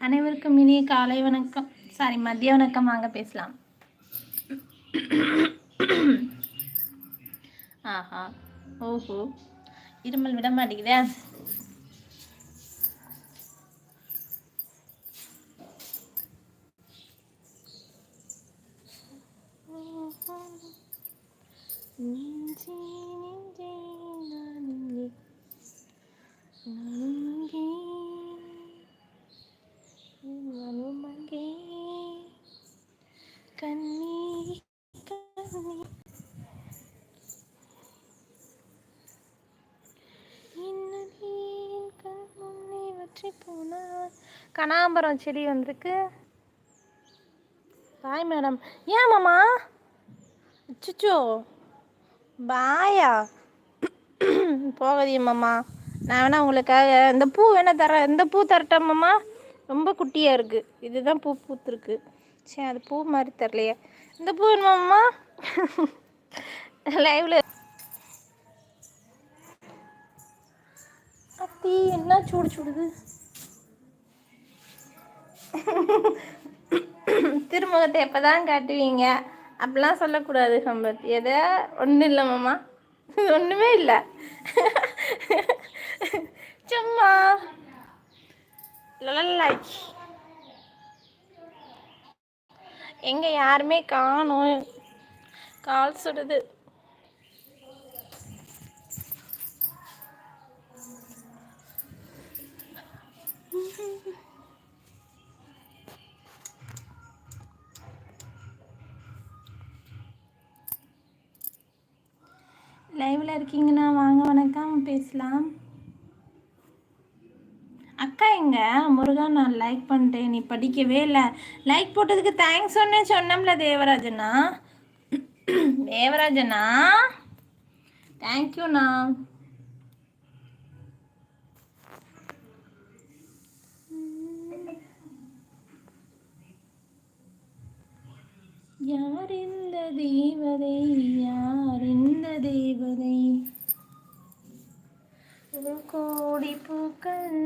அனைவருக்கும் இனிய காலை வணக்கம். சாரி மதிய வணக்கம். வாங்க பேசலாம். ஆஹா. ஓஹோ. இருமல் விட மாட்டேங்குதே நெஞ்சே, நெஞ்சே, நான் இங்கே, நானும் இங்கே, நானும் அங்கே. கண்ணீர், கண்ணீர். இன்னடி என் கண் முன்னே வற்றிப் போனாய். கனகாம்பரம் செடி வந்திருக்கு. Bye madam. ஏன் மாமா? அச்சுச்சோ. பாயா. போகாதீங்கம்மாம்மா நான் வேணா உங்களுக்காக இந்த பூ வேணா தர இந்த பூ தரட்டாமாம்மா ரொம்ப குட்டியாக இருக்குது இதுதான் பூ பூத்துருக்கு. சரி அது பூ மாதிரி தரலையே இந்த பூ வேணுமாம்மா லைவில். அத்தி என்ன சூடு சுடுது? திருமுகத்தை எப்போ தான் காட்டுவீங்க? அப்படிலாம் சொல்லக்கூடாது சம்பத். எதோ? ஒன்றும் இல்லை மாமா. ஒன்றுமே இல்லை. சும்மா. லலலாச். எங்க யாருமே காணும் கால் சுடுது. லைவில் இருக்கீங்கன்னா வாங்க வணக்கம். பேசலாம். அக்கா எங்க? முருகா நான் லைக் பண்ணிட்டேன். நீ படிக்கவே இல்லை. லைக் போட்டதுக்கு தேங்க்ஸ் சொன்னே சொன்னோம்ல தேவராஜனா? தேவராஜனா? தேங்க்யூண்ணா யார் இந்த தேவதை யார் இந்த தேவதை? ஒரு கோடி பூக்கள்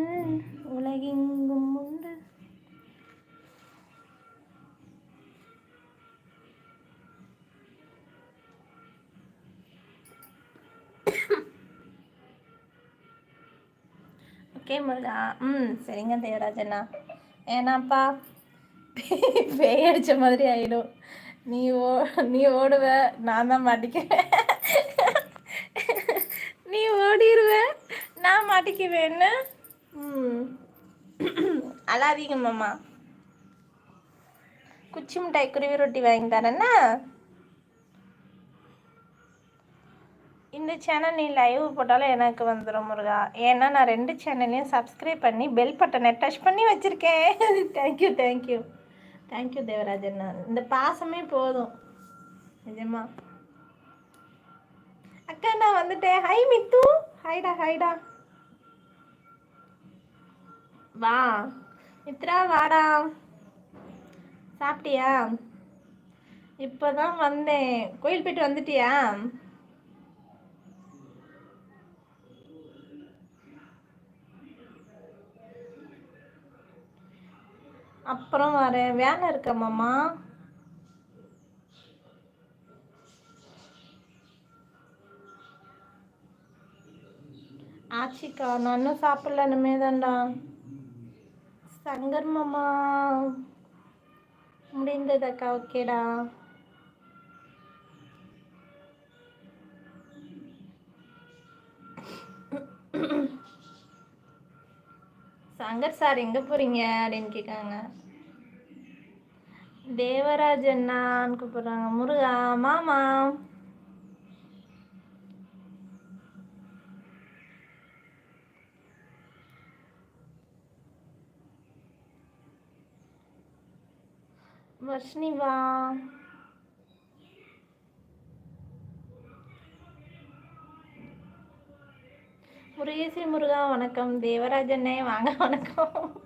உலகெங்கும் உண்டு. ஓகே முருகா. ம் சரிங்க தேவராஜண்ணா. ஏன்னாப்பா பேய் அடித்த மாதிரி ஆயிடும். நீ ஓ நீ ஓடுவ நான் தான் மாட்டிக்குவேன். நீ ஓடிடுவ நான் மாட்டிக்குவேன்னு அழாதீங்க மாமா. குச்சி மிட்டாய் குருவி ரொட்டி வாங்கி தரேன்னா இந்த சேனல் நீ லைவ் போட்டாலும் எனக்கு வந்துடும் முருகா. ஏன்னா நான் ரெண்டு சேனல்லையும் சப்ஸ்கிரைப் பண்ணி பெல் பட்டனை டச் பண்ணி வச்சுருக்கேன். தேங்க்யூ தேங்க்யூ தேங்க்யூ தேவராஜன் இந்த பாசமே போதும். நிஜமா. அக்கா நான் வந்துட்டேன். ஹை மித்து ஹைடா ஹைடா வா. மித்ரா வாடா. சாப்பிட்டியா? இப்போதான் வந்தேன். கோயில் போயிட்டு வந்துட்டியா? அப்புறம் வரேன். வேலை இருக்க மாமா? ஆச்சிக்கா நான் இன்னும் சாப்பிடல இனிமே தான்டா சங்கர் மாமா முடிந்ததக்கா ஓகேடா. சங்கர் சார் எங்க போறீங்க அப்படின்னு கேட்காங்க தேவராஜ் அண்ணான்னு கூப்பிடுறாங்க. முருகா மாமா. வர்ஷினி முருகேசி முருகா வணக்கம். தேவராஜண்ணே வாங்க வணக்கம்.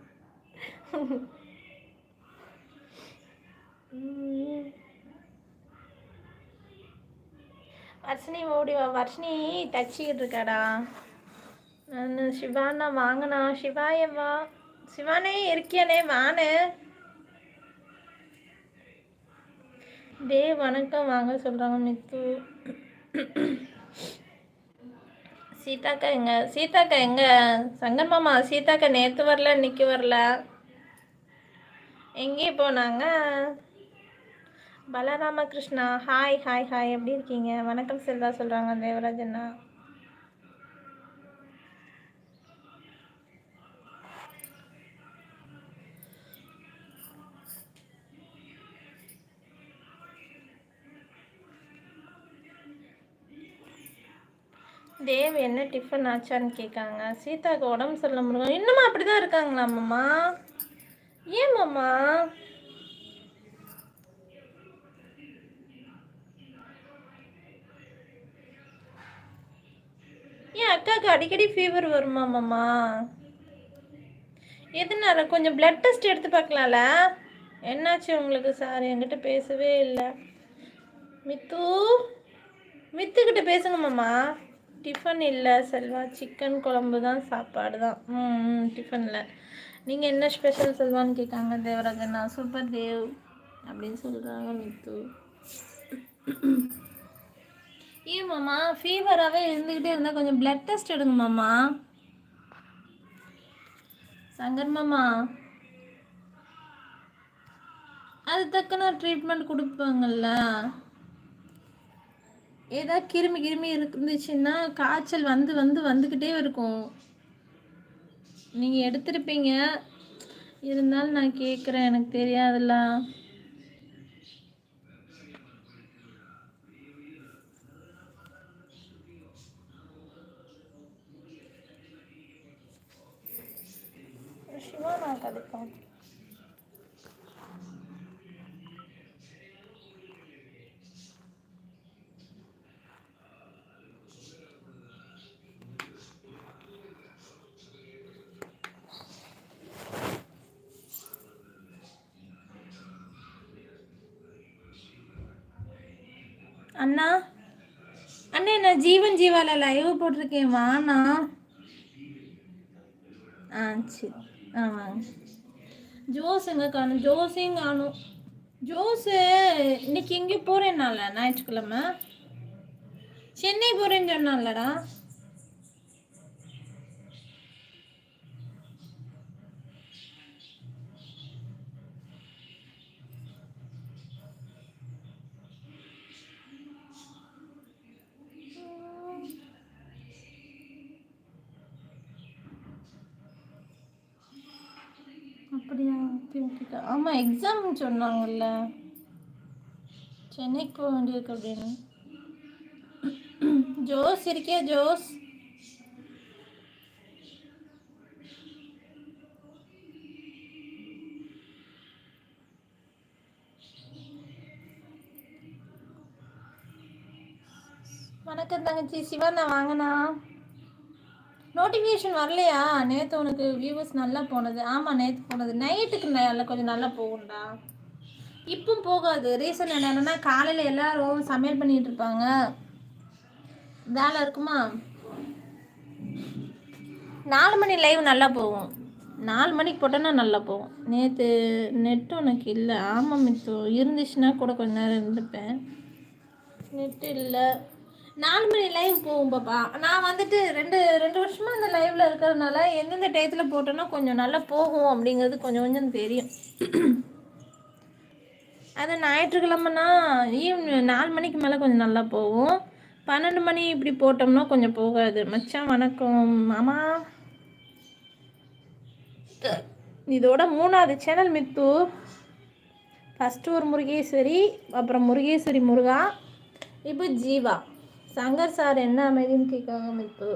வர்ஷினி ஓடி வா. வர்ஷினி தச்சிக்கிட்டு இருக்காடா. நான் சிவாண்ணா வாங்கினா சிவாயம்மா. சிவானே இருக்கியானே வானு. தேவ் வணக்கம். வாங்க சொல்கிறாங்க மித்து. சீதாக்கா எங்க சீதாக்கா எங்க? சங்கர் மாமா சீதாக்கா நேற்று வரல இன்னைக்கு வரல. எங்கே போனாங்க? பலராமகிருஷ்ணா. ஹாய் ஹாய் ஹாய் எப்படி இருக்கீங்க? வணக்கம் செல்வா சொல்கிறாங்க தேவராஜண்ணா தேவ் என்ன டிஃபன் ஆச்சான்னு கேட்காங்க. சீதாக்கு உடம்பு சரியில்லை முருகன். இன்னுமா அப்படி தான் இருக்காங்களா மாமா? ஏன் மாமா? ஏன் அக்காவுக்கு அடிக்கடி ஃபீவர் வருமா மாமா? எதுனால? கொஞ்சம் பிளட் டெஸ்ட் எடுத்து பார்க்கலாம்ல. என்னாச்சு உங்களுக்கு சார்? என்கிட்ட பேசவே இல்லை. மித்து மித்துக்கிட்ட பேசுங்க மாமா. டிஃபன் இல்லை செல்வா. சிக்கன் குழம்பு தான் சாப்பாடு தான். ம் டிஃபனில் நீங்கள் என்ன ஸ்பெஷல் செல்வான்னு கேட்காங்க தேவராஜனா சூப்பர் தேவ் அப்படின்னு சொல்கிறாங்க மித்து. ஏன் மாமா ஃபீவராகவே இருந்துக்கிட்டே இருந்தால் கொஞ்சம் பிளட் டெஸ்ட் எடுங்க மாமா. சங்கர் மாமா. அது தக்கன ட்ரீட்மெண்ட் கொடுப்பாங்கல்ல. ஏதாவது கிருமி கிருமி இருந்துச்சுன்னா காய்ச்சல் வந்து வந்து வந்துக்கிட்டே இருக்கும். நீங்கள் எடுத்திருப்பீங்க. இருந்தாலும் நான் கேட்குறேன் எனக்கு தெரியாதுல்ல. சிவா நான் கதைப்பேன் அண்ணா. அண்ணா நான் ஜீவன் ஜீவால லைவ் போட்டிருக்கேன் வாண்ணா ஆ சரி. ஆ வாங்க ஜோஸ் எங்கே காணும் ஜோஸையும் காணும். ஜோஸு இன்னைக்கு எங்கே போகிறேன்னால ஞாயிற்றுக்கிழமை? சென்னை போகிறேன்னு சொன்னான்லடா அப்படியா ஓகே ஆமாம் எக்ஸாம் சொன்னாங்கல்ல. சென்னைக்கு போக வேண்டியிருக்கு அப்படின்னு. ஜோஸ் இருக்கியா ஜோஸ். வணக்கம் தங்கச்சி. சிவண்ணா வாங்கண்ணா நோட்டிஃபிகேஷன் வரலையா? நேற்று உனக்கு வியூவர்ஸ் நல்லா போனது. ஆமாம் நேற்று போனது. நைட்டுக்கு நல்லா கொஞ்சம் நல்லா போகும்டா. இப்போ போகாது. ரீசன் என்னென்னா காலையில் எல்லாரும் சமையல் பண்ணிகிட்டு இருப்பாங்க. வேலை இருக்குமா? நாலு மணி லைவ் நல்லா போகும். நாலு மணிக்கு போட்டோன்னா நல்லா போகும். நேற்று நெட் உனக்கு இல்லை. ஆமாம் மித்தோ. இருந்துச்சுன்னா கூட கொஞ்ச நேரம் இருந்துப்பேன். நெட்டு இல்லை. நாலு மணி லைவ் போகும் பாப்பா. நான் வந்துட்டு ரெண்டு ரெண்டு வருஷமாக அந்த லைவில் இருக்கிறதுனால எந்தெந்த டயத்தில் போட்டோன்னா கொஞ்சம் நல்லா போகும் அப்படிங்கிறது கொஞ்சம் கொஞ்சம் தெரியும். அது ஞாயிற்றுக்கிழமைனா ஈவினிங் நாலு மணிக்கு மேலே கொஞ்சம் நல்லா போகும். பன்னெண்டு மணி இப்படி போட்டோம்னா கொஞ்சம் போகாது. மச்சான் வணக்கம். மாமா. இதோட மூணாவது சேனல் மித்து. ஃபஸ்ட்டு ஒரு முருகேஸ்வரி அப்புறம் முருகேஸ்வரி முருகா இப்போ ஜீவா. சங்கர் சார் என்ன அமைதின்னு கேட்காங்க மித்து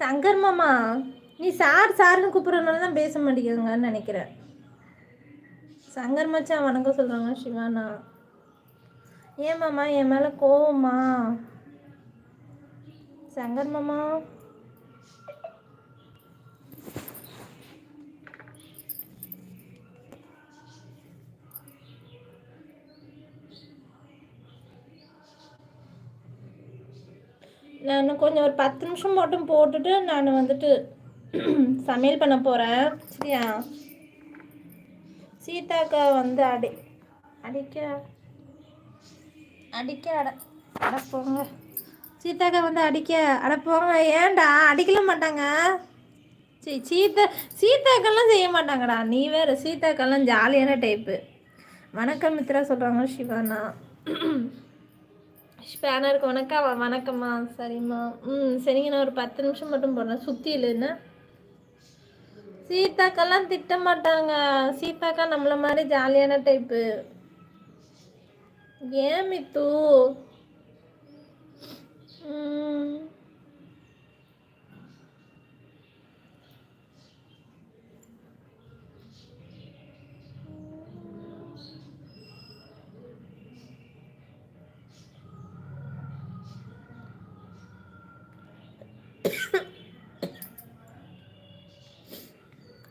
சங்கர் மாமா நீ சார் சார்னு கூப்பிட்றதுனால தான் பேச மாட்டேங்குதுங்கன்னு நினைக்கிறேன். சங்கர் மச்சான் வணக்கம் சொல்கிறாங்க சிவானா. ஏன் மாமா என் மேலே கோவமா? சங்கர் மாமா. நான் கொஞ்சம் ஒரு பத்து நிமிஷம் மட்டும் போட்டுட்டு நான் வந்துட்டு சமையல் பண்ண போகிறேன் சரியா? சீதாக்கா வந்து அடி அடிக்க அடிக்க அட அட போங்க. சீதாக்கா வந்து அடிக்க அட போங்க. ஏன்டா? அடிக்கல மாட்டாங்க. சரி சீதா சீதாக்கெல்லாம் செய்ய மாட்டாங்கடா. நீ வேறு சீதாக்கெல்லாம் ஜாலியான டைப்பு வணக்கம் மித்ரா சொல்கிறாங்க சிவானா ஸ்பேனருக்கு வணக்கம் வணக்கம்மா. சரிம்மா. ம் சரிங்க. நான் ஒரு பத்து நிமிஷம் மட்டும் போடுறேன். சுற்றி இல்லைன்னா சீதாக்கெல்லாம் திட்ட மாட்டாங்க சீதாக்கா நம்மள மாதிரி ஜாலியான டைப்பு ஏன் மித்து? ம்.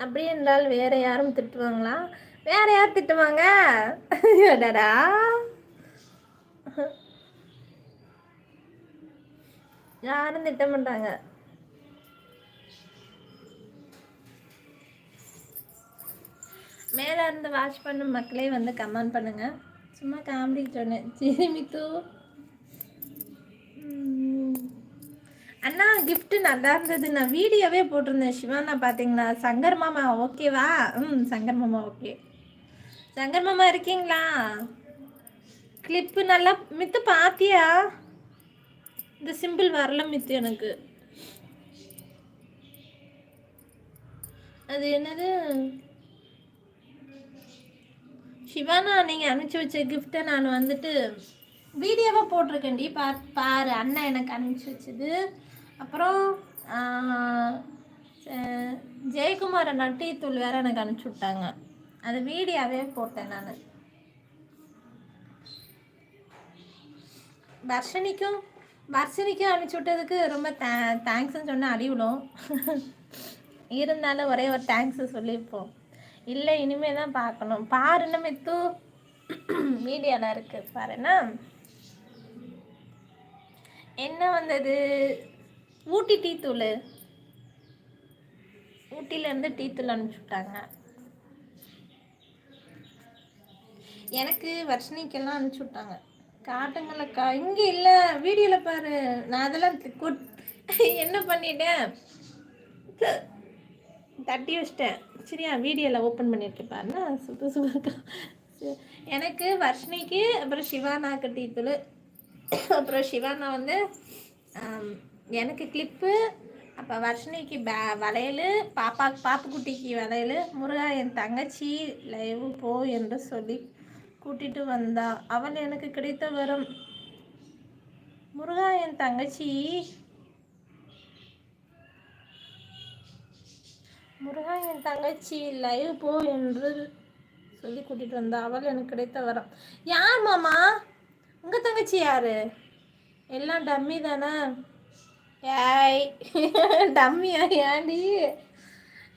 அப்படி என்றால் வேற யாரும் திட்டுவாங்களா? வேற யார் திட்டுவாங்க? அடடா. யாரும் திட்ட மாட்டாங்க. மேலே இருந்து வாட்ச் பண்ணும் மக்களே வந்து கமெண்ட் பண்ணுங்க. சும்மா காமெடி சொன்னேன். சரி மித்து. அண்ணா கிஃப்ட் நல்லா இருந்தது நான் வீடியோவே போட்டிருந்தேன் சிவானா பார்த்தீங்களா சங்கர் மாமா ஓகேவா ம் சங்கர் மாமா ஓகே சங்கர் மாமா இருக்கீங்களா? கிளிப்பு நல்லா மித்து பாத்தியா? இந்த சிம்பிள் வரல மித்து எனக்கு. அது என்னது? சிவானா நீங்கள் அனுப்பிச்சி வச்ச கிஃப்ட்டை நான் வந்துட்டு வீடியோவாக போட்டிருக்கேன்டி. பா பாரு அண்ணன் எனக்கு அனுப்பிச்சி வச்சது. அப்புறம் ஆஹ், ஜெயக்குமார் அண்ணா டீ தூள் வேற எனக்கு அனுப்பிச்சி விட்டாங்க. அது வீடியோவே போட்டேன் நான். வர்ஷனிக்கும் வர்ஷனிக்கும் அனுப்பிச்சி விட்டதுக்கு ரொம்ப தே தேங்க்ஸ்ன்னு சொன்னால் அறிவிடும் இருந்தாலும் ஒரே ஒரு தேங்க்ஸ் சொல்லியிருப்போம். இல்லை இனிமே தான் பார்க்கணும். பாருன்னு மித்து. மீடியாவில் இருக்குது பாருன்னா என்ன வந்தது? ஊட்டி டீத்தூள் ஊட்டிலேருந்து டீத்தூள் அனுப்பிச்சு விட்டாங்க எனக்கு வர்ஷினிக்கெல்லாம் அனுப்பிச்சு விட்டாங்க காட்டுங்களக்கா இங்கே இல்லை வீடியோவில் பாரு. நான் அதெல்லாம் குட் என்ன பண்ணிட்டேன்? தட்டி வச்சிட்டேன். சரியா வீடியோவில் ஓப்பன் பண்ணியிருக்கேன் பாருண்ணா சூப்பர் சூப்பர்க்கா எனக்கு வர்ஷினிக்கு அப்புறம் சிவானாக்கு டீத்தூள் அப்புறம் சிவானா வந்து எனக்கு கிளிப்பு அப்போ வர்ஷினிக்கு பே வளையல் பாப்பா பாப்புக்குட்டிக்கு வளையல் முருகா என் தங்கச்சி லைவ் போ என்று சொல்லி கூட்டிட்டு வந்தா. அவள் எனக்கு கிடைத்த வரம். முருகா என் தங்கச்சி. முருகா என் தங்கச்சி லைவ் போ என்று சொல்லி கூட்டிட்டு வந்தா. அவள் எனக்கு கிடைத்த வரம். யார் மாமா? உங்க தங்கச்சி யாரு? எல்லாம் டம்மி தானே? ஏய் டம்மியா ஏன்டி?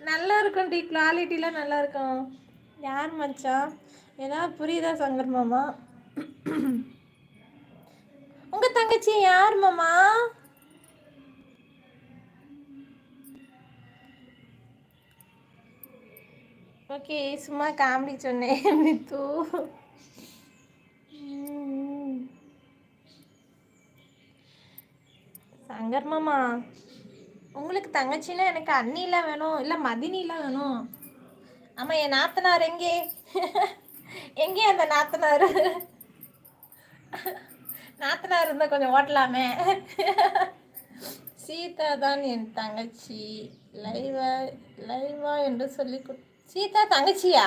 நல்லா இருக்கும் டி குவாலிட்டிலாம் நல்லா இருக்கும் யார் மச்சான் ஏதாவது புரியுதா சங்கர் மாமா? உங்க தங்கச்சி யார் மாமா? ஓகே சும்மா காமெடி சொன்னேன் தூ தங்கர்மாமா உங்களுக்கு தங்கச்சின்னா எனக்கு அண்ணிலாம் வேணும் இல்லை மதினிலாம் வேணும். ஆமாம் என் நாத்தனார் எங்கே? எங்கே அந்த நாத்தனார்? நாத்தனார் இருந்தால் கொஞ்சம் ஓட்டலாமே. சீதா தான் என் தங்கச்சி. லைவா லைவா என்று சொல்லி சீதா தங்கச்சியா?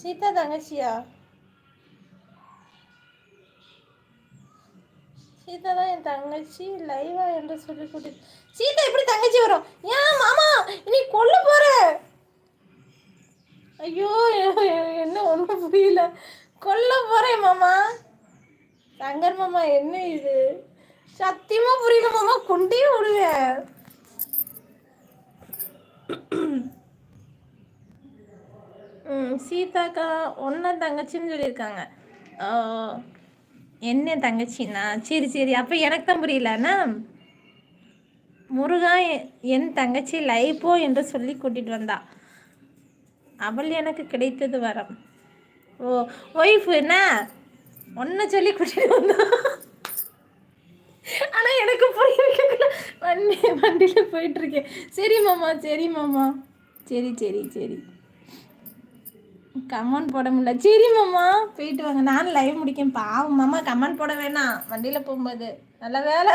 சீதா தங்கச்சியா? சீதா தான் என் தங்கச்சி லைவா என்று சொல்லி கூட்டி சீதா எப்படி தங்கச்சி வரும்? ஏன் மாமா நீ கொல்ல போற? ஐயோ என்ன ஒன்றும் புரியல. கொல்ல போறேன் மாமா. தங்கர் மாமா என்ன இது? சத்தியமா புரியல மாமா கொண்டே விடுவேன். ம் சீதாக்கா ஒன்றை தங்கச்சின்னு சொல்லியிருக்காங்க. என்ன தங்கச்சிண்ணா சரி சரி. அப்போ எனக்கு தான் புரியலண்ணா முருகா என் தங்கச்சி லைப்போ என்று சொல்லி கூட்டிகிட்டு வந்தா. அவள் எனக்கு கிடைத்தது வரம். ஓ ஒய்ஃப் என்ன? ஒன்றை சொல்லி கூட்டிகிட்டு வந்தா. ஆனால் எனக்கு புரியல வண்டி வண்டியில் போயிட்டுருக்கேன் சரி மாமா சரி மாமா. சரி சரி சரி. கமெண்ட் போட முடியல. சரி மாமா. போயிட்டு வாங்க. நான் லைவ் முடிக்கேன். பாவம் மாமா கமெண்ட் போட வேணாம். வண்டியில் போகும்போது. நல்ல வேலை.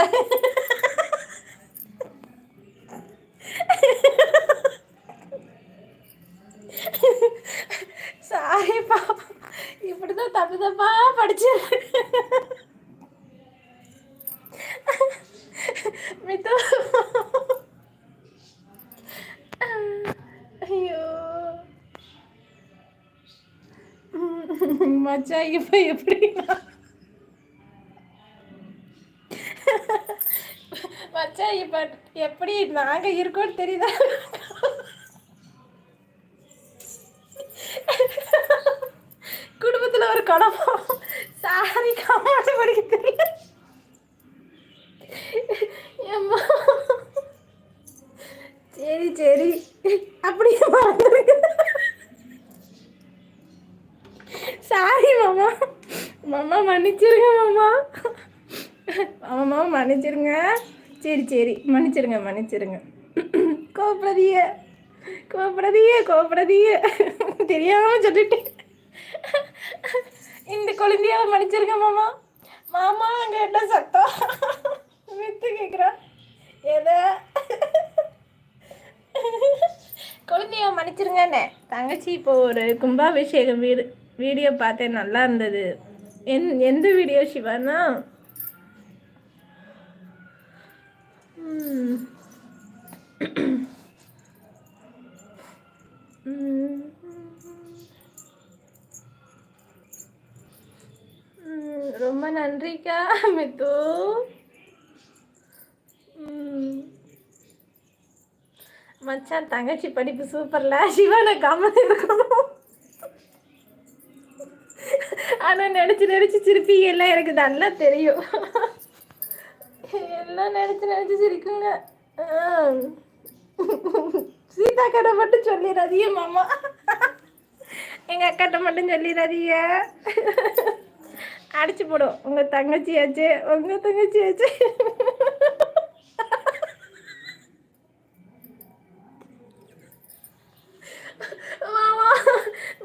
சாரிப்பா இப்படி தான் தப்பு தப்பா படிச்சு மச்சா இப்போ எப்படி மச்சா இப்போ எப்படி நாங்கள் இருக்கோன்னு தெரியுதா குடும்பத்தில் ஒரு குழப்பம் சாரி காமாடி படிக்க தெரியல ஏம்மா சரி சரி அப்படியே மறந்துருங்க சாரி மாமா மாமா மன்னிச்சிருங்க மாமா. மாமா மன்னிச்சிருங்க. சரி சரி. மன்னிச்சிருங்க மன்னிச்சிருங்க. கோபப்படாதீங்க. கோபப்படாதீங்க கோபப்படாதீங்க. தெரியாமல் சொல்லிட்டேன் இந்த குழந்தையாவை மன்னிச்சிருங்க மாமா. மாமா அங்கே என்ன சத்தம்? வித்து கேட்குறா எதை? குழந்தைய மன்னிச்சிருங்கண்ணே தங்கச்சி இப்போ ஒரு கும்பாபிஷேகம் வீடு வீடியோ பார்த்தேன். நல்லா இருந்தது. என் எந்த வீடியோ சிவானா? ரொம்ப நன்றிக்கா மித்து. மச்சான் தங்கச்சி படிப்பு சூப்பர்ல சிவான கம்மன் இருக்கணும் ஆனா நினைச்சு நினைச்சு சிரிப்பீங்க. எல்லாம் எனக்கு நல்லா தெரியும். எல்லாம் நினைச்சு நினைச்சு சிரிக்குங்க. சீதா கடை மட்டும் சொல்லிடாதீங்க மாமா. எங்க அக்காட்ட மட்டும் சொல்லிடாதீங்க. அடிச்சு போடும். உங்க தங்கச்சியாச்சு. உங்க தங்கச்சியாச்சு. மாமா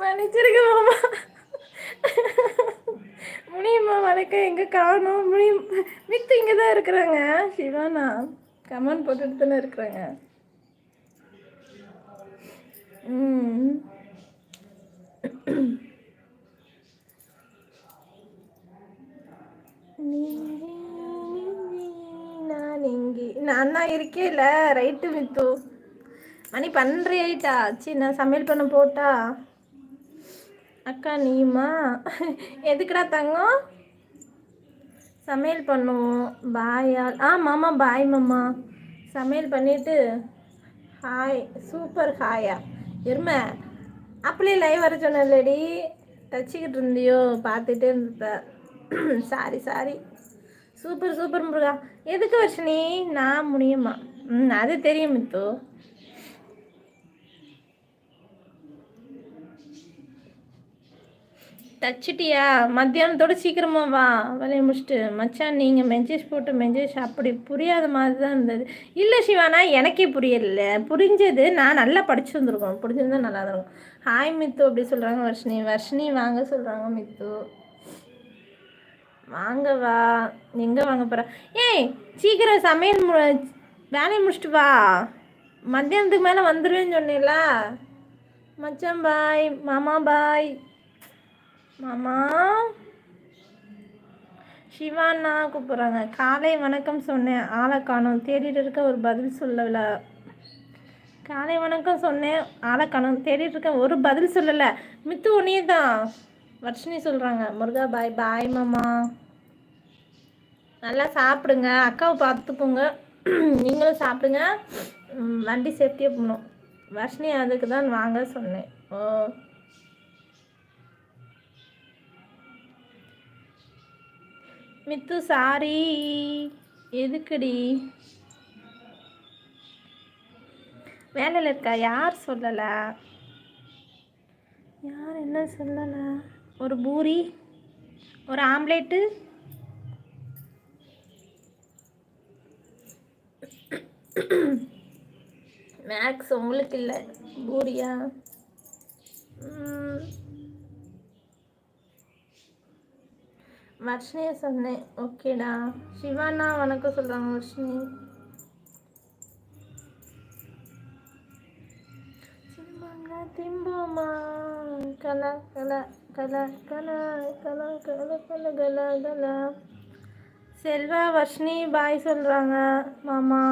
மன்னிச்சிருங்க மாமா. முனியம்மா வணக்கம். எங்கே காணும்? முனியும் மித்து இங்கே தான் இருக்கிறாங்க. சிவானா கமெண்ட் போட்டுட்டு தானே இருக்கிறாங்க. ம். நான் இங்கே நான் தான் இருக்கேல. ரைட்டு மித்து. மணி பன்னெண்டு ஆயிட்டா சரி நான் சமையல் பண்ண போட்டா? அக்கா நீமா எதுக்குடா தங்கம்? சமையல் பண்ணுவோம். பாயா ஆ மாமா பாய் மாமா. சமையல் பண்ணிட்டு ஹாய் சூப்பர் ஹாயா எருமை அப்படியே லைவ் வர சொன்னலடி தச்சிக்கிட்டு இருந்தியோ? பார்த்துட்டே இருந்த sorry sorry super super Muruga. எதுக்கு வருஷனி? நான் முடியுமா ம் அது தெரியும் மித்து. தச்சிட்டியா? மத்தியானத்தோட சீக்கிரமா வா. வேலையை முடிச்சுட்டு மச்சான் நீங்கள் மெசேஜ் போட்டு மெசேஜ் அப்படி புரியாத மாதிரி தான் இருந்தது. இல்லை சிவானா எனக்கே புரியல. புரிஞ்சது நான் நல்லா படிச்சு வந்திருக்கோம் புரிஞ்சிருந்தா நல்லா தான் இருக்கும். ஹாய் மித்து அப்படி சொல்கிறாங்க வர்ஷினி. வர்ஷினி வாங்க சொல்கிறாங்க மித்து. வாங்க வா. எங்கே வாங்க போகிற ஏய் சீக்கிரம் சமையல் மு வேலையை முடிச்சுட்டு வா. மத்தியானத்துக்கு மேலே வந்துடுவேன்னு சொன்னீங்களா மச்சான் பாய் மாமா பாய் மாமா. சிவானா கூப்பிட்றாங்க. காலை வணக்கம் சொன்னேன். ஆளை காணும். தேடிட்டு இருக்க ஒரு பதில் சொல்லல. காலை வணக்கம் சொன்னேன். ஆளை காணும். தேடிட்டு இருக்க ஒரு பதில் சொல்லலை. மித்து ஒன்னே தான். வர்ஷினி சொல்கிறாங்க முருகா பாய் பாய் மாமா. நல்லா சாப்பிடுங்க. அக்காவை பார்த்துக்கோங்க. நீங்களும் சாப்பிடுங்க. வண்டி சேஃப்டியாக போகணும். வர்ஷினி அதுக்கு தான் வாங்க சொன்னேன். ஓ. மித்து சாரி. எதுக்குடி? வேலையில் இருக்கா? யார் சொல்லலை? யார் என்ன சொல்லலை? ஒரு பூரி ஒரு ஆம்லேட்டு. மேக்ஸ் உங்களுக்கு இல்லை. பூரியா? வர்ஷினியை சொன்னேன் ஓகேடா சிவானா வணக்கம் சொல்கிறாங்க வர்ஷினி சிம்மாங்க திம்போமா கல கல கல கல கல கல கல கல கல செல்வா வர்ஷினி பாய் சொல்கிறாங்க மாமா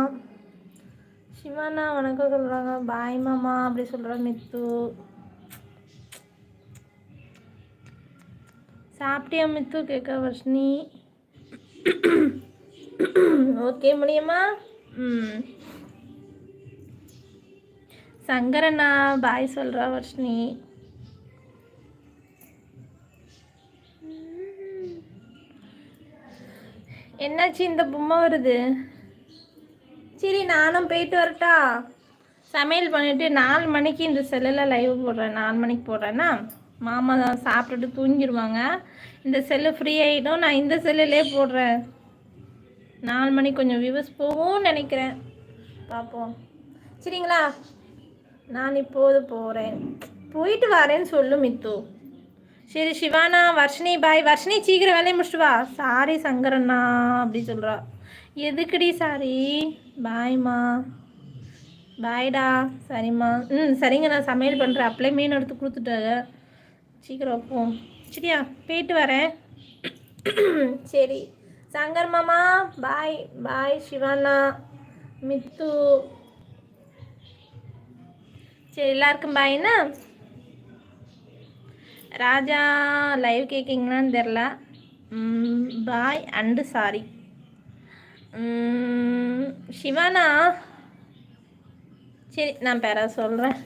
சிவானா வணக்கம் சொல்கிறாங்க பாய் மாமா அப்படி சொல்கிற மித்து சாப்பிட்டியா மித்து? கேட்க வர்ஷினி. ஓகே முடியுமா? ம். சங்கரண்ணா பாய் சொல்கிறா வர்ஷினி. என்னாச்சு இந்த பொம்மை வருது? சரி நானும் போயிட்டு வரட்டா. சமையல் பண்ணிவிட்டு நாலு மணிக்கு இந்த செல்லில் லைவ் போடுறேன். நாலு மணிக்கு போடுறேன்னா? மாமா தான் சாப்பிட்டுட்டு தூங்கிடுவாங்க. இந்த செல்லு ஃப்ரீ ஆகிடும் நான் இந்த செல்லுலே போடுறேன். நாலு மணி கொஞ்சம் வியூஸ் போகும்னு நினைக்கிறேன். பார்ப்போம். சரிங்களா? நான் இப்போது போகிறேன் போயிட்டு வரேன்னு சொல்லு மித்து. சரி சிவானா வர்ஷினி பாய் வர்ஷினி சீக்கிரம் வேலையை முடிச்சுட்டு வா. சாரி சங்கரண்ணா அப்படி சொல்கிறா எதுக்குடி சாரி பாய்மா பாய்டா சரிம்மா. ம் சரிங்க. நான் சமையல் பண்ணுறேன் அப்படியே மீன் எடுத்து கொடுத்துட்டாங்க சீக்கிரம் வைப்போம் சரியா? போயிட்டு வரேன். சரி. சங்கர் மாமா பாய். பாய் சிவானா மித்து. சரி எல்லாருக்கும் பாய்னா ராஜா லைவ் கேட்கிங்களான்னு தெரில பாய் அண்டு சாரி சிவானா? சரி நான் பேர சொல்கிறேன்